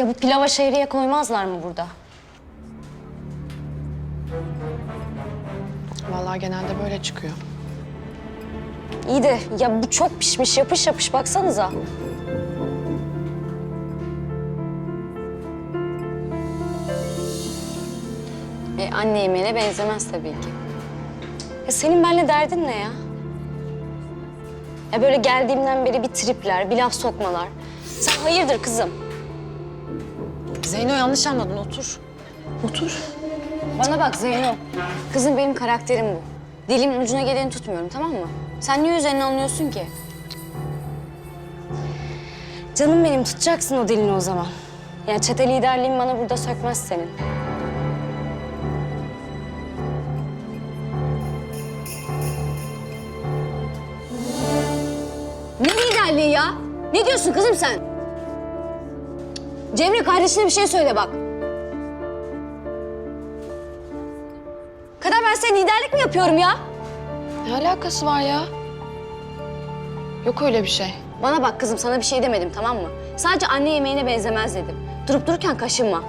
Ya bu pilava şehriye koymazlar mı burada? Vallahi genelde böyle çıkıyor. İyi de ya bu çok pişmiş yapış yapış baksanıza. E, anne yemeğine benzemez tabii ki. Ya senin benimle derdin ne ya? Ya böyle geldiğimden beri bir tripler, bir laf sokmalar. Sen hayırdır kızım? Zeyno yanlış anladın otur. Otur. Bana bak Zeyno. Kızım benim karakterim bu. Dilimin ucuna geleni tutmuyorum tamam mı? Sen niye üzerine alınıyorsun ki? Canım benim tutacaksın o dilini o zaman. Yani çete liderliğin bana burada sökmez senin. Ne liderliği ya? Ne diyorsun kızım sen? Cemre kardeşine bir şey söyle bak. Kadar ben senin liderlik mi yapıyorum ya? Ne alakası var ya? Yok öyle bir şey. Bana bak kızım sana bir şey demedim tamam mı? Sadece anne yemeğine benzemez dedim. Durup dururken kaşınma.